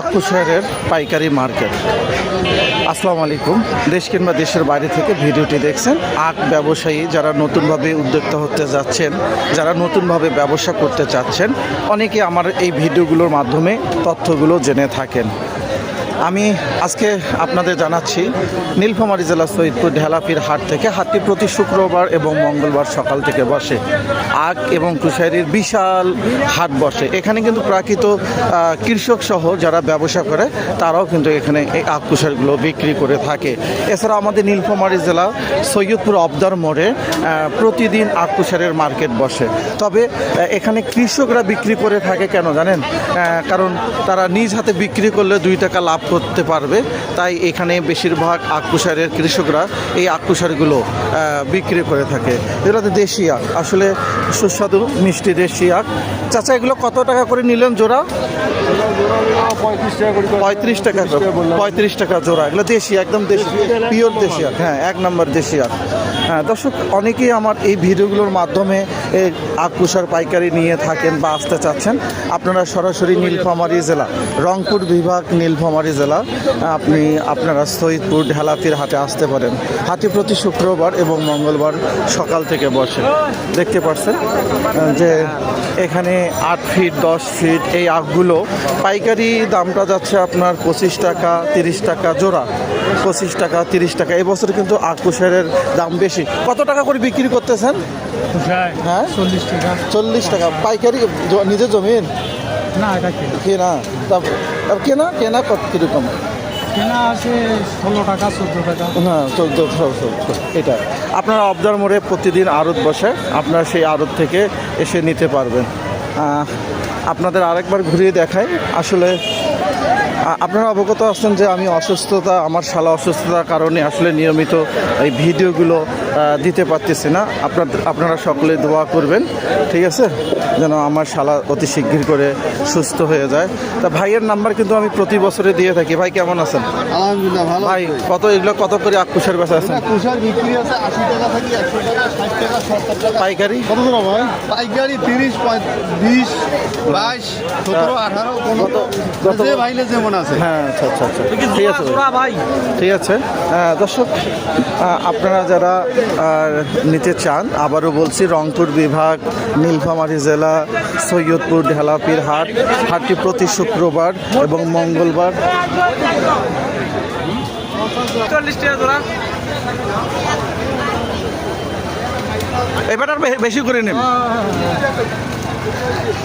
আকুশহেরের পাইকারি মার্কেট। আসসালামু আলাইকুম। দেশ কিংবা দেশের বাইরে থেকে ভিডিওটি দেখছেন। আখ ব্যবসায়ী যারা নতুনভাবে উদ্যোক্তা হতে যাচ্ছেন, যারা নতুনভাবে ব্যবসা করতে চাচ্ছেন, অনেকে আমার এই ভিডিওগুলোর মাধ্যমে তথ্যগুলো জেনে থাকেন। আমি আজকে আপনাদের জানাচ্ছি, নীলফামারী জেলা সৈয়দপুর ঢেলাপির হাট থেকে হাটটি প্রতি শুক্রবার এবং মঙ্গলবার সকাল থেকে বসে। আখ এবং কুশারির বিশাল হাট বসে। এখানে কিন্তু প্রাকৃত কৃষক সহ যারা ব্যবসা করে, তারাও কিন্তু এখানে এই আখ কুশারিগুলো বিক্রি করে থাকে। এছাড়া আমাদের নীলফামারী জেলা সৈয়দপুর অবদার মোড়ে প্রতিদিন আখ কুশারের মার্কেট বসে। তবে এখানে কৃষকরা বিক্রি করে থাকে কেন জানেন? কারণ তারা নিজ হাতে বিক্রি করলে দুই টাকা লাভ করতে পারবে। তাই এখানে বেশিরভাগ আকুশারের কৃষকরা এই আকুশারগুলো বিক্রি করে থাকে। এগুলো দেশি আখ। আসলে সুস্বাদু, মিষ্টি দেশি আখ। চাচা, এগুলো কত টাকা করে নিলেন জোড়া? পঁয়ত্রিশ টাকা পঁয়ত্রিশ টাকা জোড়া। এগুলো দেশি, একদম দেশি। পিওর দেশি আখ। হ্যাঁ এক নম্বর দেশি আখ। হ্যাঁ দর্শক, অনেকেই আমার এই ভিডিওগুলোর মাধ্যমে এই আখ কুষার পাইকারি নিয়ে থাকেন বা আসতে চাচ্ছেন। আপনারা সরাসরি নীলফামারী জেলা, রংপুর বিভাগ নীলফামারী জেলা আপনি আপনারা সৈয়দপুর ঢেলাপির হাটে আসতে পারেন। হাটে প্রতি শুক্রবার এবং মঙ্গলবার সকাল থেকে বসে। দেখতে পাচ্ছেন যে এখানে আট ফিট দশ ফিট এই আখগুলো পাইকারি দামটা যাচ্ছে আপনার পঁচিশ টাকা তিরিশ টাকা জোড়া। পঁচিশ টাকা তিরিশ টাকা এবছর কিন্তু আখ কুশারের দাম বেশি। কত টাকা করে বিক্রি করতেছেন? হ্যাঁ? চল্লিশ টাকা। চল্লিশ টাকা। পাইকারি নিজের জমিন? না এটা কেনা। কেনা? কেনা? কত কীরকম? কেনা আছে ষোলো টাকা চোদ্দ টাকা। হ্যাঁ চোদ্দ এটা। আপনারা অবদার মোড়ে প্রতিদিন আড়ত বসে আপনারা সেই আড়ত থেকে এসে নিতে পারবেন। আপনাদের আরেকবার ঘুরিয়ে দেখায় আসলে আপনারা অবগত আছেন যে আমি অসুস্থতা আমার শালা অসুস্থতার কারণে আসলে নিয়মিত এই ভিডিওগুলো দিতে পারতেছি না। আপনার আপনারা সকলে দোয়া করবেন ঠিক আছে? যেন আমার শালা অতি শিগগির করে সুস্থ হয়ে যায়। তা ভাইয়ের নাম্বার কিন্তু আমি প্রতি বছরে দিয়ে থাকি। ভাই কেমন আছেন? আলহামদুলিল্লাহ ভালো ভাই কত এগুলো কত করে আকুশের বেচা কুষার বিক্রি আছে আশি টাকা থেকে একশো টাকা ষাট টাকা সত্তর টাকা। পাইকারি? কত দাম ভাই? পাইকারি তিরিশ বিশ বাইশ সতেরো আঠারো পনেরো। কত- যে ভাইলে যেমন আছে? হ্যাঁ আচ্ছা আচ্ছা আচ্ছা। ঠিক আছে ভাই। ঠিক আছে। দর্শক আপনারা যারা নিতে চান আবারও বলছি রংপুর বিভাগ নীলফামারী জেলা সৈয়দপুর ঢেলাপির হাট হাটটি প্রতি শুক্রবার এবং মঙ্গলবার। এবার আর বেশি করে নেন